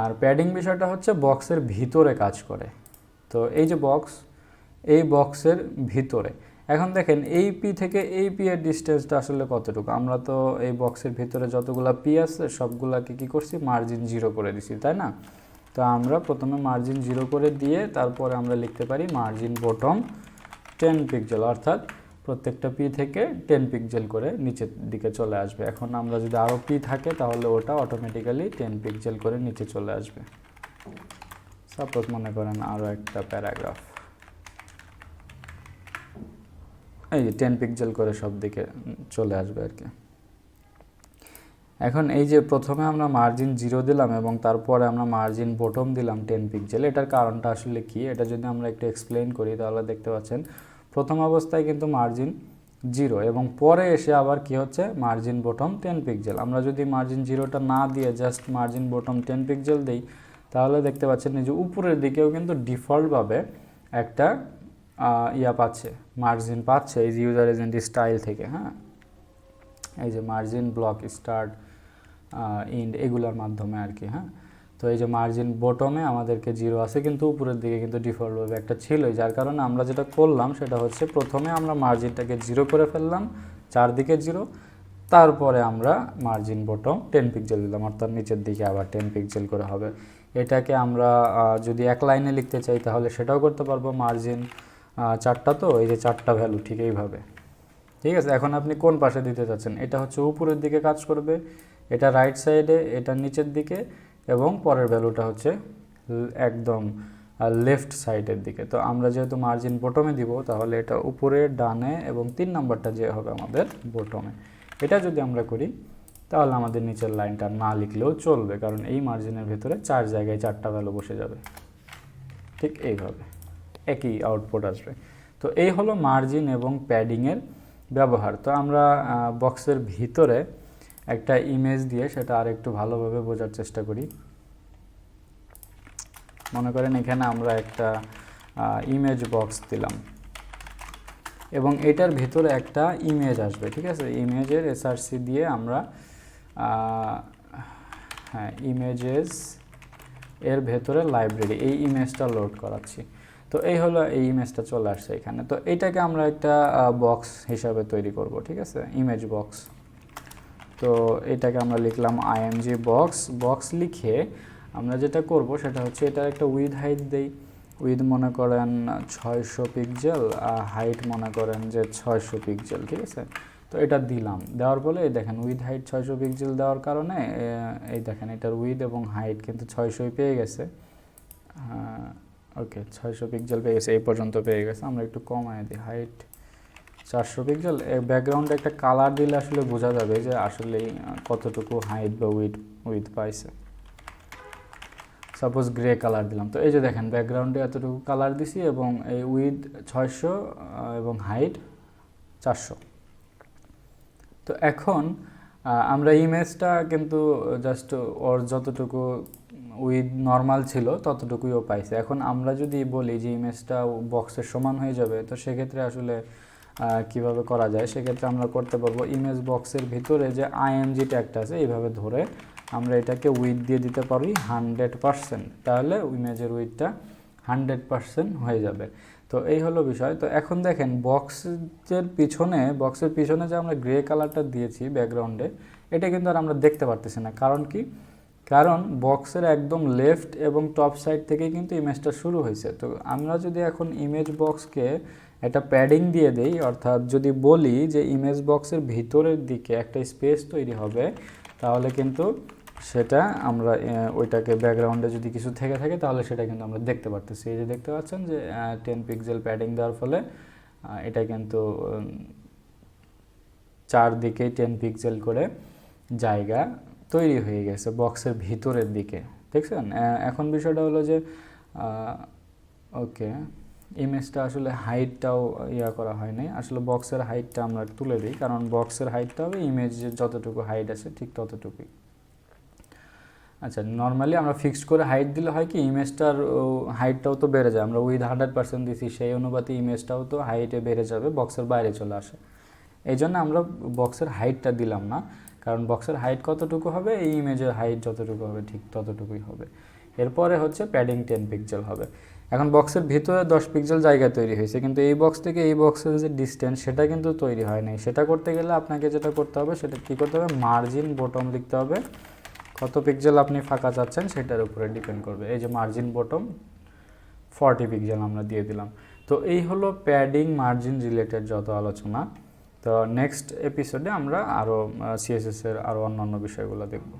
আর padding বিষয়টা হচ্ছে বক্সের ভিতরে কাজ করে। তো এই যে বক্স, এই বক্সের ভিতরে। এখন দেখেন, এই পি থেকে এই পি এর ডিস্টেন্সটা আসলে কতটুকু? আমরা তো এই বক্সের ভিতরে যতগুলা পি আছে, সবগুলাকে কি করছি? মার্জিন জিরো করে দিছি, তাই না? তো আমরা প্রথমে মার্জিন জিরো করে দিয়ে তারপরে আমরা লিখতে পারি মার্জিন বটম টেন পিক্সেল, অর্থাৎ প্রত্যেকটা পি থেকে টেন পিক্সেল করে নিচের দিকে চলে আসবে। এখন আমরা যদি আরও পি থাকে, তাহলে ওটা অটোমেটিক্যালি টেন পিক্সেল করে নিচে চলে আসবে। সাপোজ মনে করেন আরও একটা প্যারাগ্রাফ এই যে টেন পিক্সেল করে সব দিকে চলে আসবে আর কি। এখন এই যে প্রথমে আমরা মার্জিন জিরো দিলাম এবং তারপরে আমরা মার্জিন বটম দিলাম টেন পিক্সেল এটার কারণটা আসলে কি? এটা যদি আমরা একটু এক্সপ্লেন করি, তাহলে দেখতে পাচ্ছেন প্রথম অবস্থায় কিন্তু মার্জিন জিরো এবং পরে এসে আবার কি হচ্ছে? মার্জিন বটম টেন পিক্সেল আমরা যদি মার্জিন জিরোটা না দিয়ে just margin bottom ten pixel দিই, তাহলে দেখতে পাচ্ছেন যে উপরের দিকেও কিন্তু ডিফল্টভাবে একটা ইয়া পাচ্ছে মার্জিন পাচ্ছে এই যে ইউজার এজেন্ট স্টাইল থেকে হ্যাঁ? এই যে মার্জিন ব্লক স্টার্ট ইন্ড এগুলোর মাধ্যমে আর কি হ্যাঁ? তো এই যে মার্জিন বটমে আমাদেরকে জিরো আছে, কিন্তু উপরের দিকে কিন্তু ডিফল্ট ডিফল্টভাবে একটা ছিলই, যার কারণে আমরা যেটা করলাম সেটা হচ্ছে প্রথমে আমরা মার্জিনটাকে জিরো করে ফেললাম, চারদিকে জিরো তারপরে আমরা মার্জিন বটম টেন পিক্সেল দিলাম, অর্থাৎ নিচের দিকে আবার টেন পিক্সেল করে হবে। এটাকে আমরা যদি এক লাইনে লিখতে চাই তাহলে সেটাও করতে পারব মার্জিন চারটা তো, এই যে চারটা ভ্যালু ঠিক এইভাবে। ঠিক আছে, এখন আপনি কোন পাশে দিতে চাচ্ছেন? এটা হচ্ছে উপরের দিকে কাজ করবে, এটা রাইট সাইডে এটা নিচের দিকে এবং পরের ভ্যালুটা হচ্ছে একদম লেফট সাইডের দিকে। তো আমরা যেহেতু মার্জিন বটমে দিব, তাহলে এটা উপরে, ডানে এবং তিন নাম্বারটা যে হবে আমাদের বটমে এটা যদি আমরা করি, তাহলে আমাদের নিচের লাইনটা না লিখলেও চলবে, কারণ এই মার্জিনের ভেতরে চার জায়গায় চারটা ভ্যালু বসে যাবে। ঠিক এইভাবে। একই আউটপুট আসবে। তো এই হলো মার্জিন এবং প্যাডিংয়ের ব্যবহার। তো আমরা বক্সের ভিতরে একটা ইমেজ দিয়ে সেটা আর একটু ভালোভাবে বোঝার চেষ্টা করি। মনে করেন এখানে আমরা একটা ইমেজ বক্স দিলাম। এবং এটার ভিতরে একটা ইমেজ আসবে, ঠিক আছে? ইমেজের এসআরসি দিয়ে আমরা হ্যাঁ ইমেজেস এর ভেতরে লাইব্রেরি এই ইমেজটা লোড করাচ্ছি। তো এই হলো এই ইমেজটা চলে আসছে এখানে। তো এটাকে আমরা একটা বক্স হিসাবে তৈরি করব, ঠিক আছে? ইমেজ বক্স তো এটাকে আমরা লিখলাম আইএমজি বক্স বক্স লিখে আমরা যেটা করব সেটা হচ্ছে এটার একটা উইথ হাইট দেই। উইথ মনে করেন ছয়শো পিক্সেল হাইট মনে করেন যে ছয়শো পিক্সেল ঠিক আছে? তো এটা দিলাম। দেওয়ার ফলে দেখেন উইথ হাইট ছয়শো পিক্সেল দেওয়ার কারণে এই দেখেন এটার উইথ এবং হাইট কিন্তু ছয়শোই পেয়ে গেছে। ওকে ছয়শো পিক্সেল পেয়ে গেছে, এই পর্যন্ত পেয়ে গেছে। আমরা একটু কমায় দিই হাইট চারশো পিক্সেল ব্যাকগ্রাউন্ডে একটা কালার দিলে আসলে বোঝা যাবে যে আসলে কতটুকু হাইট বা উইথ উইথ পাইছে। সাপোজ গ্রে কালার দিলাম। তো এই যে দেখেন ব্যাকগ্রাউন্ডে এতটুকু কালার দিছি এবং এই উইথ ছয়শো এবং হাইট চারশো। তো এখন আমরা ইমেজটা কিন্তু জাস্ট ওর যতটুকু উইথ নর্মাল ছিল, ততটুকুই ও পাইছে। এখন আমরা যদি বলি যে ইমেজটা বক্সের সমান হয়ে যাবে, তো সেক্ষেত্রে আসলে কীভাবে করা যায়, সেক্ষেত্রে আমরা করতে পারব ইমেজ বক্সের ভিতরে যে আইএমজি ট্যাগটা আছে, এইভাবে ধরে আমরা এটাকে উইথ দিয়ে দিতে পারি হান্ড্রেড পারসেন্ট তাহলে ইমেজের উইথটা হান্ড্রেড পারসেন্ট হয়ে যাবে। তো এই হলো বিষয়। তো এখন দেখেন বক্সের পিছনে বক্সের পিছনে যে আমরা গ্রে কালারটা দিয়েছি ব্যাকগ্রাউন্ডে এটা কিন্তু আর আমরা দেখতে পারতেছি না। কারণ কি? কারণ বক্সের একদম লেফট এবং টপ সাইড থেকেই কিন্তু ইমেজটা শুরু হয়েছে। তো আমরা যদি এখন ইমেজ বক্সকে একটা প্যাডিং দিয়ে দেই অর্থাৎ যদি বলি যে ইমেজ বক্সের ভিতরের দিকে একটা স্পেস তৈরি হবে তাহলে কিন্তু সেটা আমরা ওইটাকে ব্যাকগ্রাউন্ডে যদি কিছু থেকে থাকে তাহলে সেটা কিন্তু আমরা দেখতে পারতেছি। এই যে দেখতে পাচ্ছেন যে টেন পিক্সেল প্যাডিং দেওয়ার ফলে এটা কিন্তু উম, চারদিকেই টেন পিক্সেল করে জায়গা তৈরি হয়ে গেছে বক্সের ভিতরের দিকে। দেখছেন? এখন বিষয়টা হলো যে ওকে ইমেজটা আসলে হাইটটাও ইয়া করা হয়নি। আসলে বক্সের হাইটটা আমরা তুলে দিই, কারণ বক্সের হাইটটা হবে ইমেজের যতটুকু হাইট আছে ঠিক ততটুকুই। আচ্ছা নর্মালি আমরা ফিক্সড করে হাইট দিলে হয় কি ইমেজটার হাইটটাও তো বেড়ে যায়। আমরা উইথ হান্ড্রেড পার্সেন্ট দিছি, সেই অনুপাতে ইমেজটাও তো হাইটে বেড়ে যাবে, বক্সের বাইরে চলে আসে। এই জন্য আমরা বক্সের হাইটটা দিলাম না। কারণ বক্সের হাইট কতটুকু হবে, এই ইমেজের হাইট যতটুকু হবে, ঠিক ততটুকুই হবে। এরপরে হচ্ছে প্যাডিং টেন পিক্সেল হবে। এখন বক্সের ভিতরে দশ পিক্সেল জায়গা তৈরি হয়েছে, কিন্তু এই বক্স থেকে এই বক্সের যে ডিস্টেন্স সেটা কিন্তু তৈরি হয় নাই। সেটা করতে গেলে আপনাকে যেটা করতে হবে, সেটা কী করতে হবে মার্জিন বটম লিখতে হবে। কত পিক্সেল আপনি ফাঁকা চাচ্ছেন, সেটার উপরে ডিপেন্ড করবে। এই যে মার্জিন বটম ফর্টি পিক্সেল আমরা দিয়ে দিলাম। তো এই হলো প্যাডিং মার্জিন রিলেটেড যত আলোচনা। তো নেক্সট এপিসোডে আমরা আরও সিএসএসের আরও অন্যান্য বিষয়গুলো দেখব।